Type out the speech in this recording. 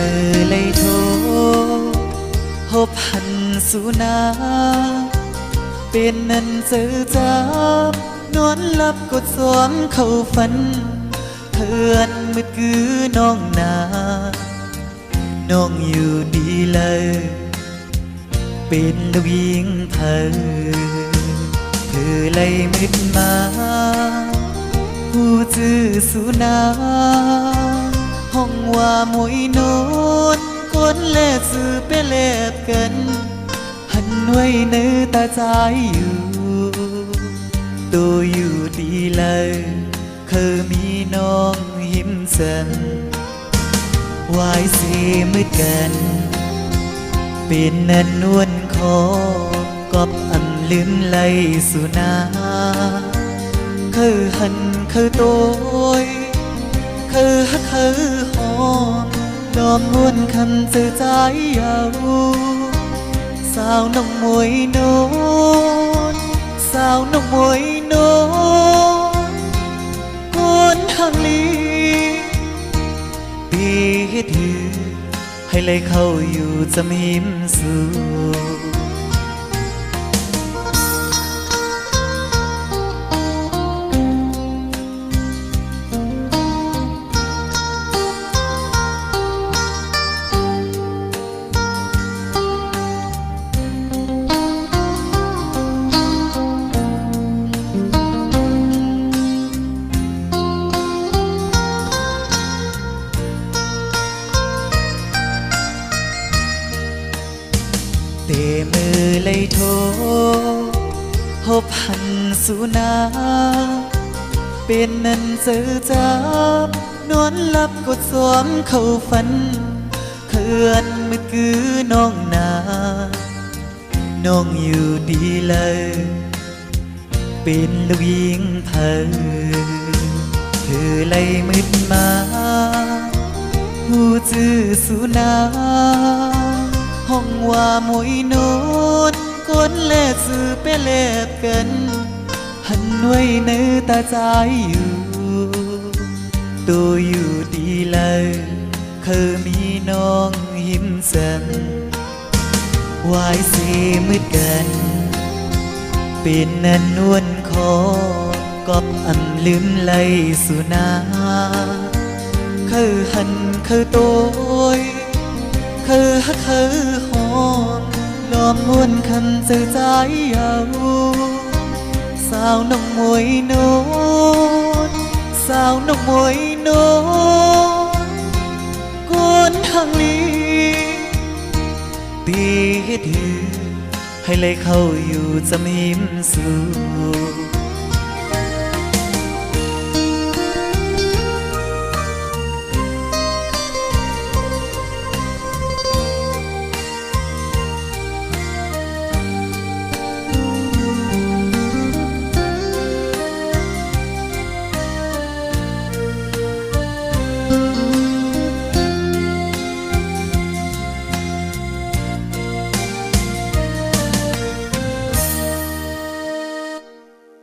ธอเลยโทรหบหันสุนาเป็นนันเจอจับนอนหลับกดสวมเข้าฝันเพื่อนมืดกือน้องนาน้องอยู่ดีเลย เป็นลูกยิงเธอเธอเลยมืดมาผู้จื้อสุนา ห้องว่ามวยโนนคนแลสื่อไปแลบกันหันไว้เนื้อตาใจอยู่ตัวอยู่ดีเลยเคยมีน้องหิมสันวายเสียมืดกันเป็นนันนวลคอกอบอันลืมไหลสุนาคือหันคือโตย คือฮักคือหอมดอมมวนคำจือใจยาวสาวน้องมวยโนนสาวน้องมวยโนนคนทางลีปีถือให้เลยเข้าอยู่จะมิมสู เลยโทหบหันสุนาเป็นนันเจอจามนวลลับกดสวมเข้าฝันเขื่อนมืดคือน้องนาน้องอยู่ดีเลย เป็นลูกหญิงเธอเธอเลยมืดมา ผู้จื้อสุนา ห้องว่ามวยโนนคนแลสื่อไปแลบกันหันไว้เนื้อตาใจอยู่ตัวอยู่ดีเลยเคยมีน้องหิมสันวายเสีมืดกันเป็นนันนวลคอกอบอันลืมไหลสุนาคือหันคือโตย คือฮักคือหอมล้อมมวนคำจือใจเยาสาวน้องมวยโนนสาวน้องมวยโนนคนทางลีตีถือให้เลยเข้าอยู่จะมิมสู